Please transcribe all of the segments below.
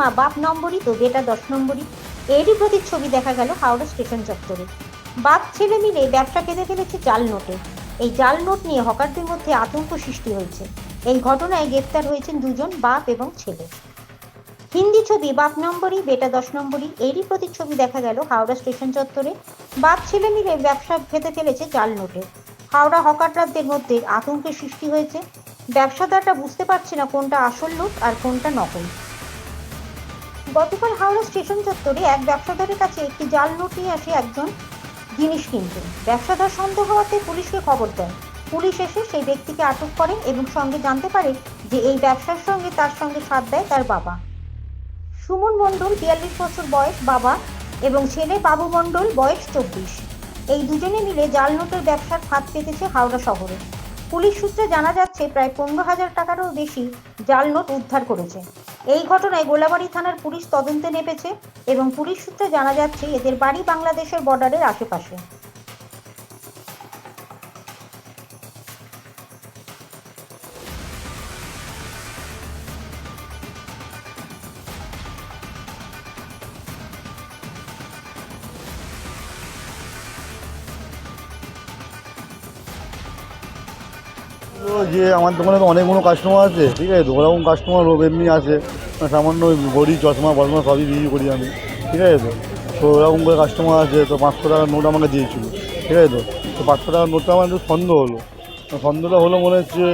মা বাপ নম্বরই তো, বেটা দশ নম্বরই। এরই প্রতিচ্ছবি দেখা গেল হাওড়া স্টেশন চত্বরে। বাপ, ছেলে মিলে ব্যবসা কেঁদে ফেলেছে জাল নোটে। এই জাল নোট নিয়ে হকারদের মধ্যে আতঙ্ক সৃষ্টি হয়েছে। এই ঘটনায় গ্রেপ্তার হয়েছেন দুজন বাপ এবং ছেলে। হিন্দি ছবি, বাপ নম্বরই, বেটা দশ নম্বরই, এরই প্রতিচ্ছবি দেখা গেল হাওড়া স্টেশন চত্বরে। বাপ, ছেলে মিলে ব্যবসা খেতে ফেলেছে জাল নোটে। হাওড়া হকারদের মধ্যে আতঙ্কের সৃষ্টি হয়েছে। ব্যবসাদাররা বুঝতে পারছে না কোনটা আসল নোট আর কোনটা নকল। গতকাল হাওড়া স্টেশন চত্বরে এক ব্যবসাদারের কাছে একটি জাল নোট নিয়ে আসে একজন জিনিস কিনতে। ব্যবসাদার সন্দেহ হওয়াতে পুলিশকে খবর দেন। পুলিশ এসে সেই ব্যক্তিকে আটক করে এবং সঙ্গে জানতে পারে যে এই ব্যবসার সঙ্গে তার সঙ্গে সাথ দেয় তার বাবা। সুমন মণ্ডল বিয়াল্লিশ বছর বয়স, বাবা এবং ছেলে বাবু মণ্ডল বয়স চব্বিশ। এই দুজনে মিলে জাল নোটের ব্যবসার ফাঁদ পেতেছে হাওড়া শহরে। পুলিশ সূত্রে জানা যাচ্ছে, প্রায় পনেরো হাজার টাকারও বেশি জাল নোট উদ্ধার করেছে। এই ঘটনায় গোলাবাড়ি থানার পুলিশ তদন্তে নেমেছে এবং পুলিশ সূত্রে জানা যাচ্ছে, এদের বাড়ি বাংলাদেশের বর্ডারের আশেপাশে। যে আমার দোকানে তো অনেকগুলো কাস্টমার আছে, ঠিক আছে? ওরকম কাস্টমার এমনি আসে সামান্য ঘড়ি চশমা বসমা সবই বিক্রি করি আমি, ঠিক আছে তো? তো ওরকম করে কাস্টমার আছে, তো পাঁচশো টাকার নোট আমাকে দিয়েছিল, ঠিক আছে তো? তো পাঁচশো টাকার নোটটা আমার একটু সন্দেহ হলো। সন্দেহটা হলো মনে হচ্ছে,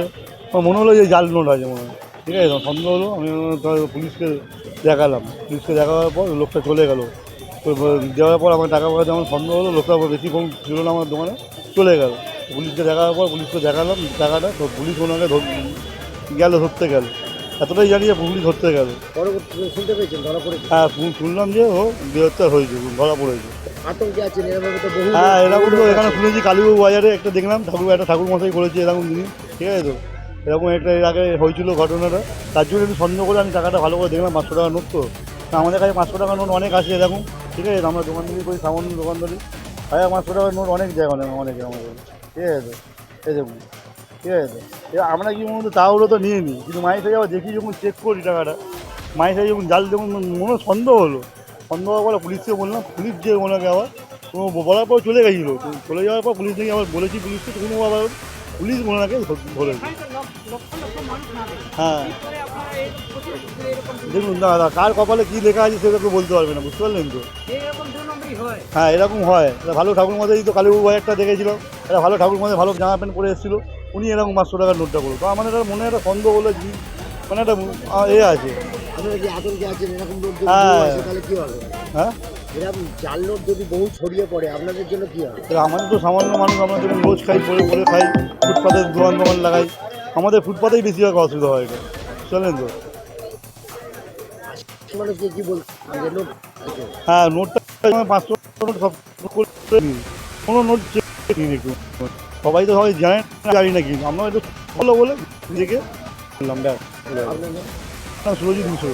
আমার মনে হলো যে জাল নোট আছে মনে হয়, ঠিক আছে সন্দেহ হলো, আমি পুলিশকে দেখালাম। পুলিশকে দেখাবার পর লোকটা চলে গেলো। তো দেওয়ার পর আমার টাকা পয়সা যেমন সন্দেহ হলো, লোকটা বেশি কম ছিল না আমার দোকানে, চলে গেল। পুলিশকে দেখার পর পুলিশকে দেখালাম টাকাটা তো পুলিশ ওনাকে গেল ধরতে গেল। এতটাই জানি যে পুলিশ ধরতে গেল। পরবর্তী শুনতে পেয়েছেন ধরা পড়েছে? হ্যাঁ শুনলাম যে ও গ্রেপ্তার হয়েছে ধরা পড়েছে। আতঙ্কে হ্যাঁ এরকম তো এখানে শুনেছি কালীবাবু বাজারে একটা দেখলাম ঠাকুর একটা ঠাকুর মশাই করেছে এরকম জিনিস ঠিক আছে তো? এরকম একটা এর আগে হয়েছিল ঘটনাটা তার জন্য একটু সন্দেহ করে আমি টাকাটা ভালো করে দেখলাম পাঁচশো টাকার নোট তো। আমাদের কাছে পাঁচশো টাকার নোট অনেক আছে এরকম ঠিক আছে? আমরা দোকানদারি করি সামান্য দোকানদারি। হাজার পাঁচশো টাকার নোট অনেক যায় অনেক অনেকে আমাদের ঠিক আছে? এই ঠিক আছে? আমরা কি মনে তাহলে তো নিয়ে নিই কিন্তু মায়ের সাথে আবার দেখি যখন চেক করি টাকাটা মায়ের সাথে যখন জাল যখন মনে হয় সন্দেহ হলো সন্দেহ হওয়ার পরে পুলিশকে বললাম পুলিশ যে ওনাকে আবার বলার পর চলে গেছিল। চলে যাওয়ার পর পুলিশ থেকে আবার বলেছি পুলিশকে তখন আবার পুলিশ ওনাকে ধরেছে। হ্যাঁ। দেখুন দাদা কার কপালে কী লেখা আছে সেটা তো বলতে পারবে না বুঝতে পারলেন তো? হ্যাঁ। এরকম হয়। একটা ভালো ঠাকুর মাথায় তো কালীবাবু একটা দেখেছিল। একটা ভালো ঠাকুর মাথায় ভালো জামা প্যান্ট পরে এসেছিল। উনি এরকম পাঁচশো টাকার নোটটা করল তো আমাদের একটা মনে একটা সন্দেহ হলো মানে একটা এ আছে। হ্যাঁ। হ্যাঁ এরকম লোক যদি বহু ছড়িয়ে পড়ে আপনাদের জন্য কি হবে? এবার আমাদের তো সামান্য মানুষ আমরা যখন রোজ খাই করে করে খাই ফুটপাতে দোকান দোকান লাগাই। আমাদের ফুটপাতেই বেশিরভাগ অসুবিধা হয় এটা। চলেন তো। মানুষকে কি বল হ্যাঁ নোটটা পাঁচশো নোট সব কোনো নোট একটু। সবাই তো সবাই জানেন জানি না কিন্তু আমরা একটু ভালো বলে নিজেকে সুরজিৎ মিশ্র।